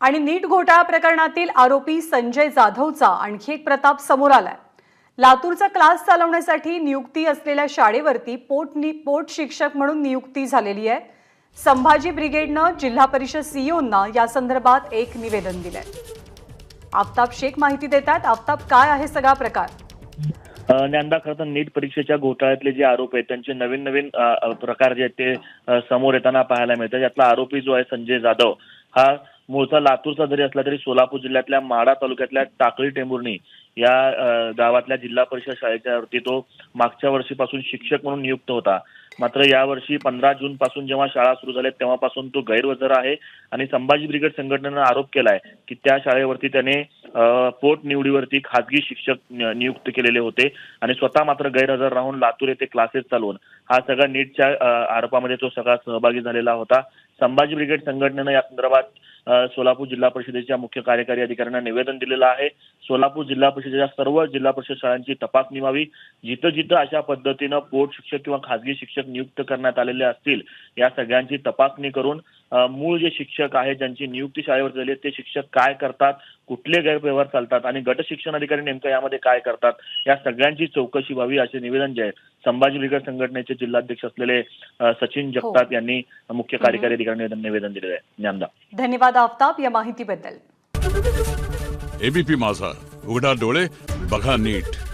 आणि नीट घोटाळा प्रकरणातील आरोपी संजय जाधवचा आणखी एक प्रताप समोर आलाय. लातूरचा क्लास चालवण्यासाठी नियुक्ती असलेल्या शाळेवरती पोट नि पोट शिक्षक म्हणून नियुक्ती झालेली आहे. संभाजी ब्रिगेडनं जिल्हा परिषद सीईओंना या संदर्भात एक निवेदन दिलंय. आफताब शेख माहिती देतात आफताब काय आहे सगळा प्रकार? यंदा ज्ञानदा खरं तर नीट परीक्षेच्या घोटाळ्यातले जे आरोप आहेत त्यांचे नवीन नवीन प्रकार जे आहेत ते समोर येताना पाहायला मिळतात. यातला आरोपी जो आहे संजय जाधव हा मूळचा लातूरचा जरी असला तरी सोलापूर जिल्ह्यातल्या माडा तालुक्यातल्या टाकळी टेंभुर्णी या गावातल्या जिल्हा परिषद शाळेच्या वरती तो मागच्या वर्षीपासून शिक्षक म्हणून नियुक्त होता. मात्र यावर्षी पंधरा जून पासून जेव्हा शाळा सुरू झाल्या तेव्हापासून तो गैरहजर आहे आणि संभाजी ब्रिगेड संघटनेनं आरोप केलाय की त्या शाळेवरती त्याने अ, पोट निवडीवरती खासगी शिक्षक नियुक्त केलेले होते आणि स्वतः मात्र गैरहजर राहून लातूर येथे क्लासेस चालवून हा सगळा नीटच्या आरोपामध्ये तो सगळा सहभागी झालेला होता. संभाजी ब्रिगेड संघटनेनं या संदर्भात सोलापूर जिल्हा परिषदेच्या मुख्य कार्यकारी अधिकाऱ्यांना निवेदन दिलेलं आहे. सोलापूर जिल्हा परिषदेच्या सर्व जिल्हा परिषद शाळांची तपासणी व्हावी जिथं जिथं अशा पद्धतीनं पोट शिक्षक किंवा खासगी शिक्षक नियुक्त करण्यात आलेले असतील या सगळ्यांची तपासणी करून मूळ जे शिक्षक आहेत ज्यांची नियुक्ती शाळेवर झाली आहे ते शिक्षक काय करतात कुठले गैरव्यवहार चालतात आणि गट शिक्षण अधिकारी नेमकं यामध्ये काय करतात या सगळ्यांची चौकशी व्हावी असे निवेदन जे आहे संभाजी ब्रिगेड संघटनेचे जिल्हाध्यक्ष असलेले सचिन जगताप यांनी मुख्य कार्यकारी अधिकाऱ्यांनी निवेदन दिलेलं आहे. ज्ञानदा. धन्यवाद आफताब या माहितीबद्दल. एबीपी माझा. उघडा डोळे बघा नीट.